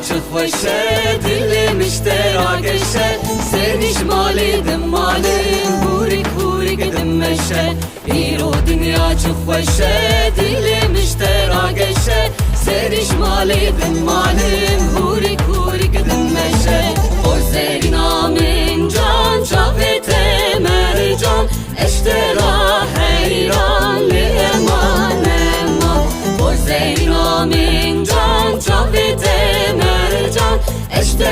açık ve şer Dilim işte ateşe. Seviş malidim malim Hurik hurik edim meşe. Bir o dünya açık ve şer Dilim işte ateşe. Seriş malidim malim Hurik hurik edim meşe. eşte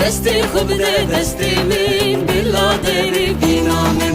دست خوب ده دست من بلا در بینامن